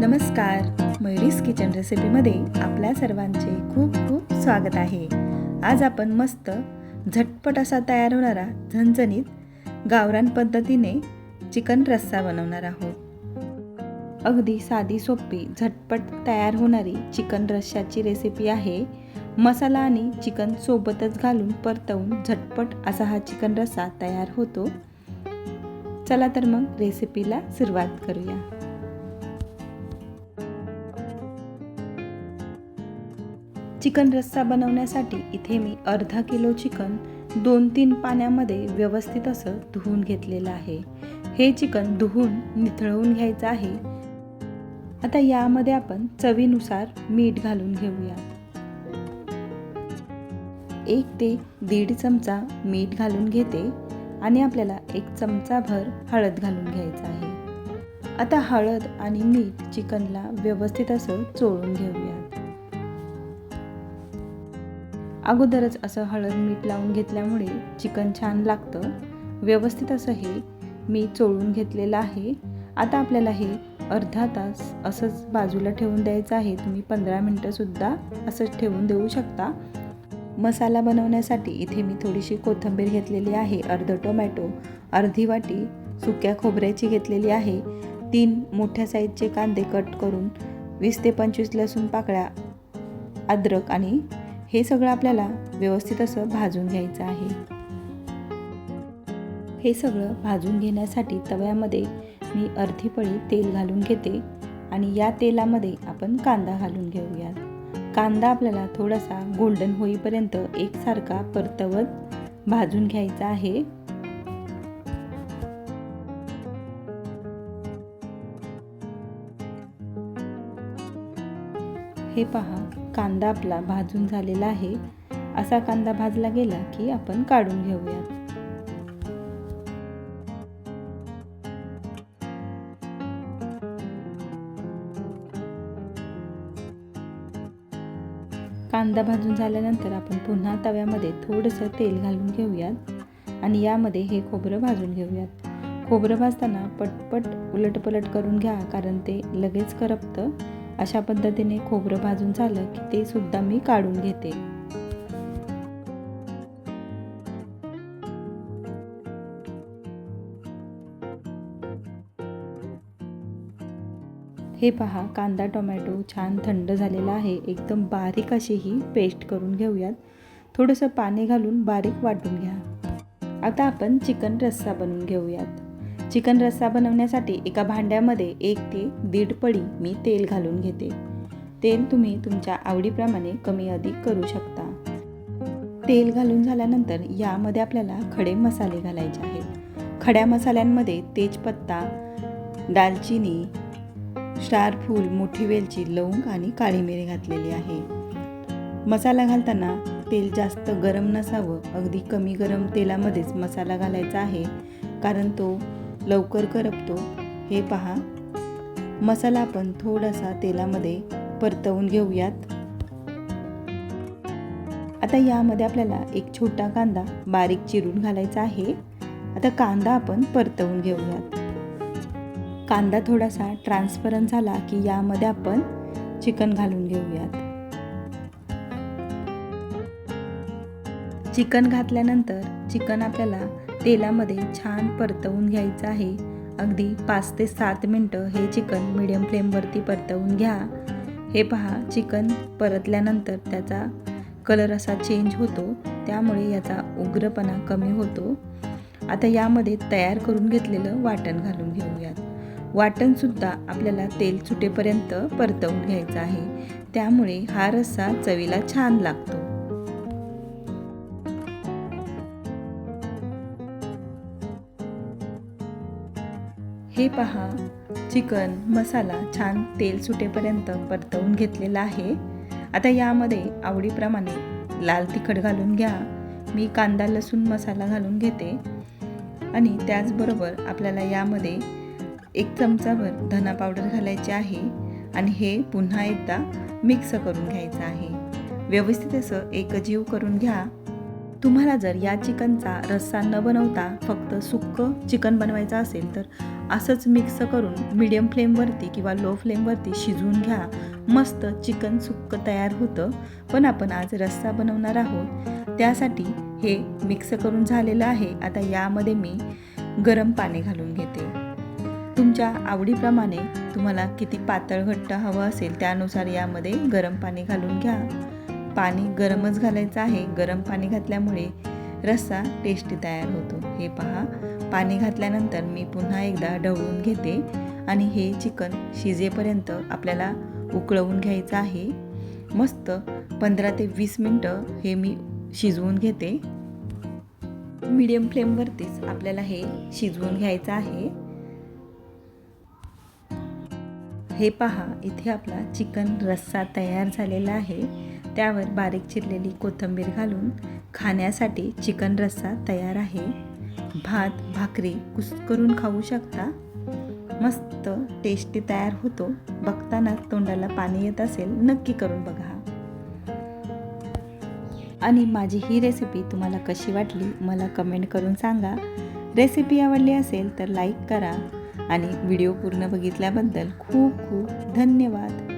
नमस्कार. मयुरीस किचन रेसिपीमध्ये आपल्या सर्वांचे खूप खूप स्वागत आहे. आज आपण मस्त झटपट असा तयार होणारा झणझणीत गावरान पद्धतीने चिकन रस्सा बनवणार आहोत. अगदी साधी सोपी झटपट तयार होणारी चिकन रश्श्याची रेसिपी आहे. मसाला आणि चिकन सोबतच घालून परतवून झटपट असा हा चिकन रस्सा तयार होतो. चला तर मग रेसिपीला सुरुवात करूया. चिकन रस्सा बनवण्यासाठी इथे मी अर्धा किलो चिकन दोन तीन पाण्यामध्ये व्यवस्थित असं धुवून घेतलेलं आहे. हे चिकन धुवून निथळवून घ्यायचं आहे. आता यामध्ये आपण चवीनुसार मीठ घालून घेऊया. एक ते दीड चमचा मीठ घालून घेते आणि आपल्याला एक चमचाभर हळद घालून घ्यायचं आहे. आता हळद आणि मीठ चिकनला व्यवस्थित असं चोळून घेऊया अगोदरच असं हळद मीठ लावून घेतल्यामुळे चिकन छान लागतं. व्यवस्थित असं हे मी चोळून घेतलेलं आहे. आता आपल्याला हे अर्धा तास असंच बाजूला ठेवून द्यायचं आहे. तुम्ही पंधरा मिनटंसुद्धा असंच ठेवून देऊ शकता. मसाला बनवण्यासाठी इथे मी थोडीशी कोथिंबीर घेतलेली आहे अर्ध टोमॅटो अर्धी वाटी सुक्या खोबऱ्याची घेतलेली आहे. तीन मोठ्या साईजचे कांदे कट करून वीस ते पंचवीस लसूण पाकळ्या अद्रक आणि हे सगळं आपल्याला व्यवस्थित असं भाजून घ्यायचं आहे. हे सगळं भाजून घेण्यासाठी तव्यामध्ये मी अर्धी पळी तेल घालून घेते आणि या तेलामध्ये आपण कांदा घालून घेऊयात. कांदा आपल्याला थोडासा गोल्डन होईपर्यंत एकसारखा परतवत भाजून घ्यायचा आहे. हे पहा कांदा आपला भाजून झालेला आहे. असा कांदा भाजला गेला की आपण काढून घेऊयात. कांदा भाजून झाल्यानंतर आपण पुन्हा तव्यामध्ये थोडंसं तेल घालून घेऊयात आणि यामध्ये हे खोबरं भाजून घेऊयात. खोबरं भाजताना पटपट उलटपलट करून घ्या कारण ते लगेच करपतं. अशा पद्धतीने खोबरं भाजून झालं की ते सुद्धा मी काढून घेते. हे पहा कांदा टोमॅटो छान थंड झालेला आहे. एकदम बारीक अशी ही पेस्ट करून घेऊयात. थोडंसं पाणी घालून बारीक वाटून घ्या. आता आपण चिकन रस्सा बनवून घेऊयात. चिकन रस्सा बनवण्यासाठी एका भांड्यामध्ये एक ते दीड पडी मी तेल घालून घेते. तेल तुम्ही तुमच्या आवडीप्रमाणे कमी अधिक करू शकता. तेल घालून झाल्यानंतर यामध्ये आपल्याला खडे मसाले घालायचे आहेत. खड्या मसाल्यांमध्ये तेजपत्ता दालचिनी स्टार फूल मोठी वेलची लवंग आणि काळी मिरी घातलेली आहे. मसाला घालताना तेल जास्त गरम नसावं. अगदी कमी गरम तेलामध्येच मसाला घालायचा आहे. कारण तो लवकर करपतो. हे पहा. मसाला आपण थोडासा तेलामध्ये परतवून घेऊयात. आता यामध्ये आपल्याला एक छोटा कांदा बारीक चिरून घालायचा आहे. आता कांदा आपण परतवून घेऊयात. कांदा थोडासा ट्रान्सपरंट झाला की यामध्ये आपण चिकन घालून घेऊयात. चिकन घातल्यानंतर चिकन आपल्याला तेलामध्ये छान परतवून घ्यायचं आहे. अगदी पाच ते सात मिनटं हे चिकन मिडियम फ्लेमवरती परतवून घ्या. हे पहा चिकन परतल्यानंतर त्याचा कलर असा चेंज होतो. त्यामुळे याचा उग्रपणा कमी होतो. आता यामध्ये तयार करून घेतलेलं वाटण घालून घेऊयात. वाटणसुद्धा आपल्याला तेल सुटेपर्यंत परतवून घ्यायचं आहे. त्यामुळे हा रस्सा चवीला छान लागतो. हे पहा चिकन मसाला छान तेल सुटेपर्यंत परतवून घेतलेला आहे. आता यामध्ये आवडीप्रमाणे लाल तिखट घालून घ्या. मी कांदा लसूण मसाला घालून घेते. आणि त्याचबरोबर आपल्याला यामध्ये एक चमचाभर धना पावडर घालायची आहे. आणि हे पुन्हा एकदा मिक्स करून घ्यायचं आहे. व्यवस्थित असं एकजीव करून घ्या. तुम्हाला जर या चिकनचा रस्सा न बनवता फक्त सुक्कं चिकन बनवायचं असेल तर असंच मिक्स करून मीडियम फ्लेमवरती किंवा लो फ्लेमवरती शिजवून घ्या. मस्त चिकन सुक्कं तयार होतं. पण आपण आज रस्सा बनवणार आहोत. त्यासाठी हे मिक्स करून झालेलं आहे. आता यामध्ये मी गरम पाणी घालून घेते. तुमच्या आवडीप्रमाणे तुम्हाला किती पातळ घट्ट हवं असेल त्यानुसार यामध्ये गरम पाणी घालून घ्या. पाणी गरमच घालायचं आहे. गरम पाणी घातल्यामुळे रस्सा टेस्टी तयार होतो. हे पहा. पाणी घातल्यानंतर मी पुन्हा एकदा ढवळून घेते आणि हे चिकन शिजेपर्यंत आपल्याला उकळवून घ्यायचं आहे. मस्त पंधरा ते वीस मिनटं हे मी शिजवून घेते. मीडियम फ्लेमवरतीच आपल्याला हे शिजवून घ्यायचं आहे. हे पहा इथे आपला चिकन रस्सा तयार झालेला आहे. त्यावर बारीक चिरलेली कोथिंबीर घालून खाण्यासाठी चिकन रस्सा तयार आहे. भात भाकरी कुस करून खाऊ शकता. मस्त टेस्टी तयार होतो. बघताना तोंडाला पाणी येत असेल नक्की करून बघा. आणि माझी ही रेसिपी तुम्हाला कशी वाटली मला कमेंट करून सांगा. रेसिपी आवडली असेल तर लाईक करा. आणि व्हिडिओ पूर्ण बघितल्याबद्दल खूप खूप धन्यवाद.